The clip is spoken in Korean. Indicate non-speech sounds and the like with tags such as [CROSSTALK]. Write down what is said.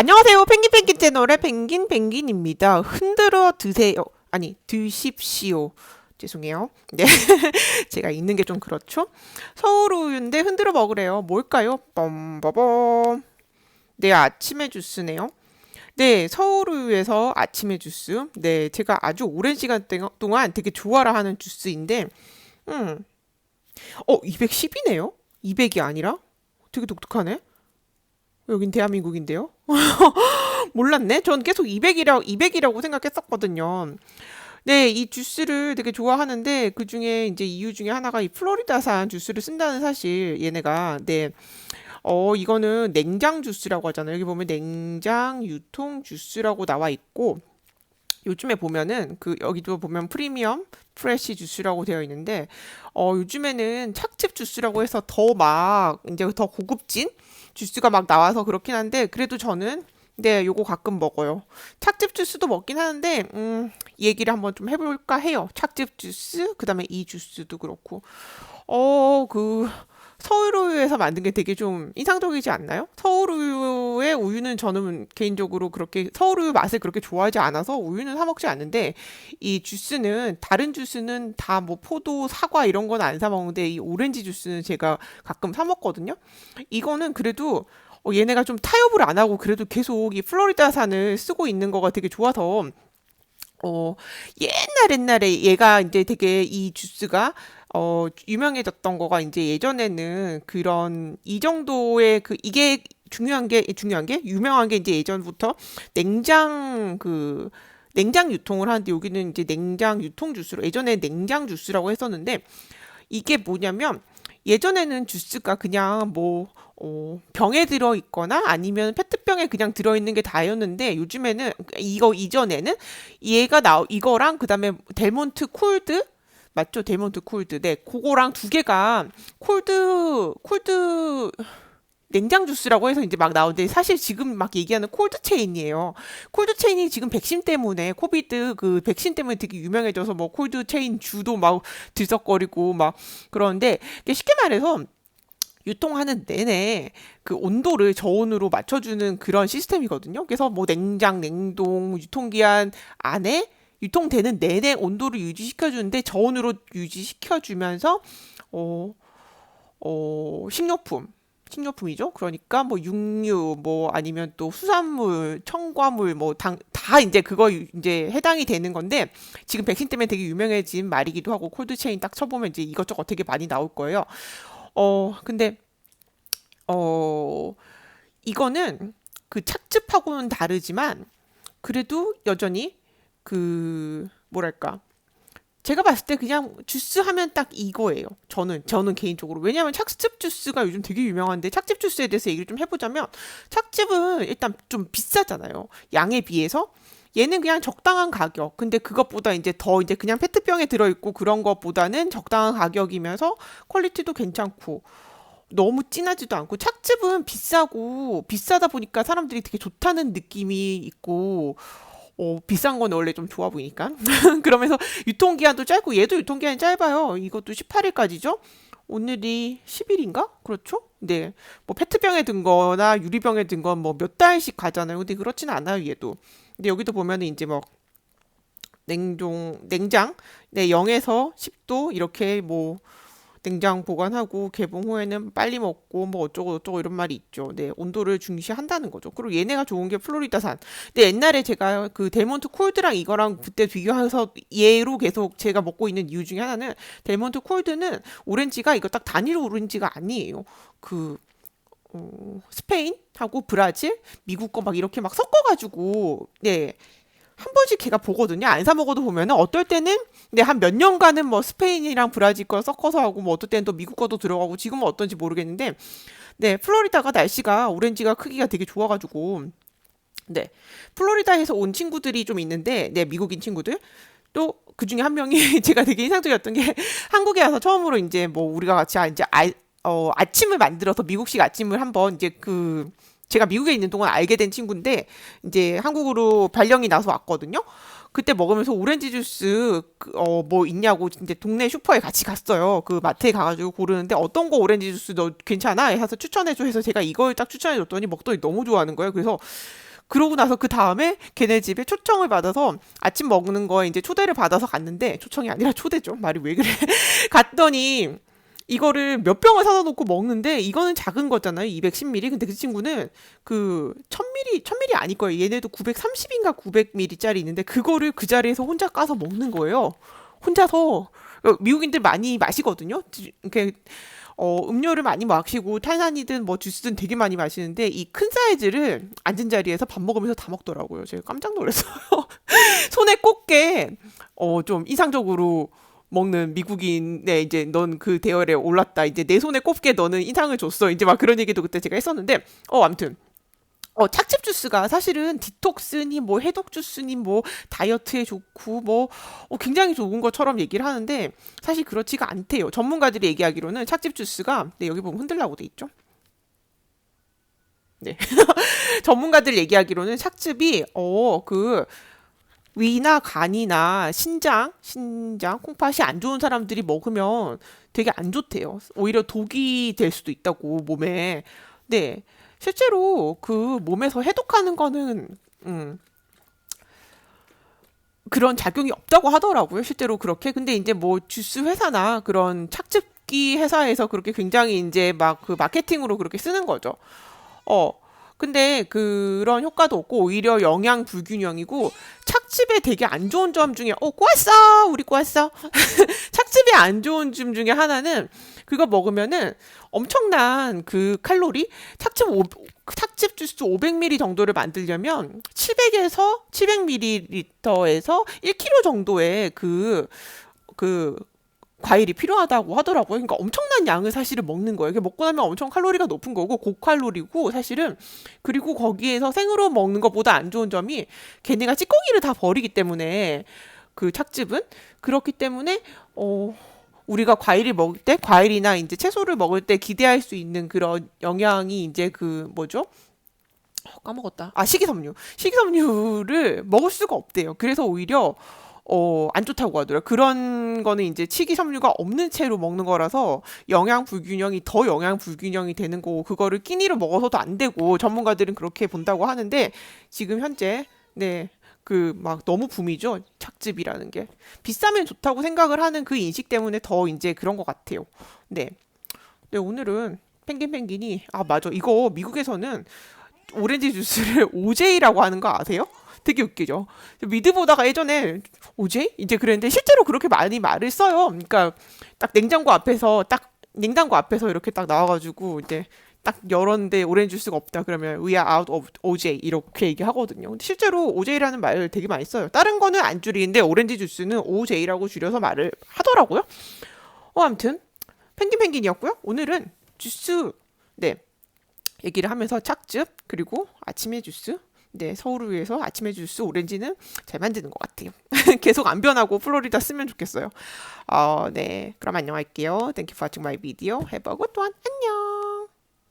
안녕하세요. 펭귄 펭귄 채널의 펭귄 펭귄입니다. 흔들어 드세요. 아니, 드십시오. 죄송해요. 네. [LAUGHS] 제가 읽는 게 좀 그렇죠? 서울 우유인데 흔들어 먹으래요. 뭘까요? 뻔버범. 네, 아침에 주스네요. 네, 서울 우유에서 아침에 주스. 네, 제가 아주 오랜 시간 동안 되게 좋아라 하는 주스인데, 음, 어, 210이네요? 200이 아니라? 되게 독특하네. 여긴 대한민국인데요. [LAUGHS] 몰랐네. 전 계속 200이라고 200이라고 생각했었거든요. 네, 이 주스를 되게 좋아하는데 그 중에 이제 이유 중에 하나가 이 플로리다산 주스를 쓴다는 사실 얘네가 네. 어, 이거는 냉장 주스라고 하잖아요. 여기 보면 냉장 유통 주스라고 나와 있고 요즘에 보면은 그 여기도 보면 프리미엄 프레시 주스라고 되어 있는데 어 요즘에는 착즙 주스라고 해서 더 막 이제 더 고급진 주스가 막 나와서 그렇긴 한데 그래도 저는 네, 요거 가끔 먹어요. 착즙 주스도 먹긴 하는데 음, 얘기를 한번 좀 해볼까 해요. 착즙 주스, 그 다음에 이 주스도 그렇고. 어, 그 서울우유에서 만든 게 되게 좀 인상적이지 않나요? 서울우유 의 우유는 저는 개인적으로 그렇게 서울우유 맛을 그렇게 좋아하지 않아서 우유는 사 먹지 않는데 이 주스는 다른 주스는 다 뭐 포도, 사과 이런 건 안 사 먹는데 이 오렌지 주스는 제가 가끔 사 먹거든요. 이거는 그래도 어, 얘네가 좀 타협을 안 하고 그래도 계속 이 플로리다 산을 쓰고 있는 거가 되게 좋아서 어, 옛날 옛날에 얘가 이제 되게 이 주스가 어, 유명해졌던 거가 이제 예전에는 그런 이 정도의 그 이게 중요한 게 중요한 게 유명한 게 이제 예전부터 냉장 그 냉장 유통을 하는데 여기는 이제 냉장 유통 주스로 예전에 냉장 주스라고 했었는데 이게 뭐냐면 예전에는 주스가 그냥 뭐 어, 병에 들어 있거나 아니면 페트병에 그냥 들어 있는 게 다였는데 요즘에는 이거 이전에는 얘가 나 이거랑 그다음에 델몬트 콜드 맞죠? 델몬트 콜드. 네, 그거랑 두 개가 콜드 콜드 냉장 주스라고 해서 이제 막 나오는데 사실 지금 막 얘기하는 콜드 체인이에요. 콜드 체인이 지금 백신 때문에 코비드 그 백신 때문에 되게 유명해져서 뭐 콜드 체인 주도 막 들썩거리고 막 그러는데 쉽게 말해서 유통하는 내내 그 온도를 저온으로 맞춰주는 그런 시스템이거든요. 그래서 뭐 냉장, 냉동, 유통기한 안에 유통되는 내내 온도를 유지시켜주는데 저온으로 유지시켜주면서 어, 어, 식료품, 식료품이죠. 그러니까 뭐 육류, 뭐 아니면 또 수산물, 첨가물, 뭐 다 이제 그거 이제 해당이 되는 건데 지금 백신 때문에 되게 유명해진 말이기도 하고 콜드 체인 딱 쳐보면 이제 이것저것 되게 많이 나올 거예요. 어, 근데, 어, 이거는 그 착즙하고는 다르지만, 그래도 여전히 그, 뭐랄까. 제가 봤을 때 그냥 주스 하면 딱 이거예요. 저는, 저는 개인적으로. 왜냐하면 착즙 주스가 요즘 되게 유명한데, 착즙 주스에 대해서 얘기를 좀 해보자면, 착즙은 일단 좀 비싸잖아요. 양에 비해서. 얘는 그냥 적당한 가격. 근데 그것보다 이제 더 이제 그냥 페트병에 들어있고 그런 것보다는 적당한 가격이면서 퀄리티도 괜찮고 너무 진하지도 않고 착즙은 비싸고 비싸다 보니까 사람들이 되게 좋다는 느낌이 있고 어, 비싼 건 원래 좀 좋아 보이니까. [LAUGHS] 그러면서 유통기한도 짧고 얘도 유통기한이 짧아요. 이것도 18일까지죠. 오늘이 10일인가? 그렇죠? 네. 뭐 페트병에 든 거나 유리병에 든 건 뭐 몇 달씩 가잖아요. 근데 그렇지는 않아요, 얘도. 근데 여기도 보면은 이제 뭐 냉동 냉장 네 0에서 10도 이렇게 뭐 냉장 보관하고 개봉 후에는 빨리 먹고 뭐 어쩌고 저쩌고 이런 말이 있죠. 네, 온도를 중시한다는 거죠. 그리고 얘네가 좋은 게 플로리다산. 근데 옛날에 제가 그 델몬트 콜드랑 이거랑 그때 비교해서 얘로 계속 제가 먹고 있는 이유 중에 하나는 델몬트 콜드는 오렌지가 이거 딱 단일 오렌지가 아니에요. 그 어, 스페인하고 브라질, 미국 거 막 이렇게 막 섞어가지고, 네. 한 번씩 걔가 보거든요. 안 사 먹어도 보면은 어떨 때는 네, 한몇 년간은 뭐 스페인이랑 브라질 거 섞어서 하고 뭐 어떨 때는 또 미국 거도 들어가고 지금은 어떤지 모르겠는데 네, 플로리다가 날씨가 오렌지가 크기가 되게 좋아가지고 네, 플로리다에서 온 친구들이 좀 있는데 네, 미국인 친구들 또 그 중에 한 명이 [LAUGHS] 제가 되게 인상적이었던 게 한국에 와서 처음으로 이제 뭐 우리가 같이 이제 아, 어, 아침을 만들어서 미국식 아침을 한번 이제 그 제가 미국에 있는 동안 알게 된 친구인데 이제 한국으로 발령이 나서 왔거든요. 그때 먹으면서 오렌지 주스 그, 어뭐 있냐고 이제 동네 슈퍼에 같이 갔어요. 그 마트에 가가지고 고르는데 어떤 거 오렌지 주스 너 괜찮아? 해서 추천해줘 해서 제가 이걸 딱 추천해줬더니 먹더니 너무 좋아하는 거예요. 그래서 그러고 나서 그 다음에 걔네 집에 초청을 받아서 아침 먹는 거에 이제 초대를 받아서 갔는데 초청이 아니라 초대죠. 말이 왜 그래? [LAUGHS] 갔더니 이거를 몇 병을 사다 놓고 먹는데 이거는 작은 거잖아요. 210ml. 근데 그 친구는 그 1000ml, 1000ml 아닐 거예요. 얘네도 930인가 900ml짜리 있는데 그거를 그 자리에서 혼자 까서 먹는 거예요. 혼자서 어, 미국인들 많이 마시거든요. 이렇게 어, 음료를 많이 마시고 탄산이든 뭐 주스든 되게 많이 마시는데 이 큰 사이즈를 앉은 자리에서 밥 먹으면서 다 먹더라고요. 제가 깜짝 놀랐어요. [LAUGHS] 손에 꼽게 어, 좀 이상적으로 먹는 미국인의 이제 넌 그 대열에 올랐다. 이제 내 손에 꼽게 너는 인상을 줬어. 이제 막 그런 얘기도 그때 제가 했었는데 어 아무튼 어, 착즙 주스가 사실은 디톡스니 뭐 해독 주스니 뭐 다이어트에 좋고 뭐 어, 굉장히 좋은 것처럼 얘기를 하는데 사실 그렇지가 않대요. 전문가들이 얘기하기로는 착즙 주스가 네, 여기 보면 흔들라고 돼 있죠. 네. [LAUGHS] 전문가들 얘기하기로는 착즙이 어 그 위나 간이나 신장, 신장, 콩팥이 안 좋은 사람들이 먹으면 되게 안 좋대요. 오히려 독이 될 수도 있다고 몸에. 네. 실제로 그 몸에서 해독하는 거는 음, 그런 작용이 없다고 하더라고요. 실제로 그렇게. 근데 이제 뭐 주스 회사나 그런 착즙기 회사에서 그렇게 굉장히 이제 막 그 마케팅으로 그렇게 쓰는 거죠. 어. 근데 그런 효과도 없고 오히려 영양 불균형이고 착즙에 되게 안 좋은 점 중에 어 꼬았어! 우리 꼬았어! [LAUGHS] 착즙에 안 좋은 점 중에 하나는 그거 먹으면은 엄청난 그 칼로리? 착즙 오, 착즙 주스 500ml 정도를 만들려면 700에서 700ml에서 1kg 정도의 그그 그 과일이 필요하다고 하더라고요. 그러니까 엄청난 양을 사실은 먹는 거예요. 이게 먹고 나면 엄청 칼로리가 높은 거고 고칼로리고 사실은 그리고 거기에서 생으로 먹는 것보다 안 좋은 점이 걔네가 찌꺼기를 다 버리기 때문에 그 착즙은 그렇기 때문에 어 우리가 과일을 먹을 때 과일이나 이제 채소를 먹을 때 기대할 수 있는 그런 영양이 이제 그 뭐죠? 어, 까먹었다. 아 식이섬유. 식이섬유를 먹을 수가 없대요. 그래서 오히려 어, 안 좋다고 하더라고요. 그런 거는 이제 식이섬유가 없는 채로 먹는 거라서 영양 불균형이 더 영양 불균형이 되는 거고 그거를 끼니로 먹어서도 안 되고 전문가들은 그렇게 본다고 하는데 지금 현재 네. 그 막 너무 붐이죠. 착즙이라는 게. 비싸면 좋다고 생각을 하는 그 인식 때문에 더 이제 그런 것 같아요. 네. 네, 오늘은 펭귄 펭귄이 아, 맞아. 이거 미국에서는 오렌지 주스를 [LAUGHS] OJ라고 하는 거 아세요? 되게 웃기죠. 미드 보다가 예전에 오제 이제 그랬는데 실제로 그렇게 많이 말을 써요. 그러니까 딱 냉장고 앞에서 딱 냉장고 앞에서 이렇게 딱 나와가지고 이제 딱 열었는데 오렌지 주스가 없다 그러면 we are out of OJ 이렇게 얘기하거든요. 근데 실제로 OJ라는 말을 되게 많이 써요. 다른 거는 안 줄이는데 오렌지 주스는 OJ라고 줄여서 말을 하더라고요. 어 아무튼 펭귄 펭귄이었고요. 오늘은 주스 네 얘기를 하면서 착즙 그리고 아침에 주스 네, 서울을 위해서 아침에 주스 오렌지는 잘 만드는 것 같아요. [LAUGHS] 계속 안 변하고 플로리다 쓰면 좋겠어요. 어, 네, 그럼 안녕할게요. Thank you for watching my video. Have a good one. 안녕.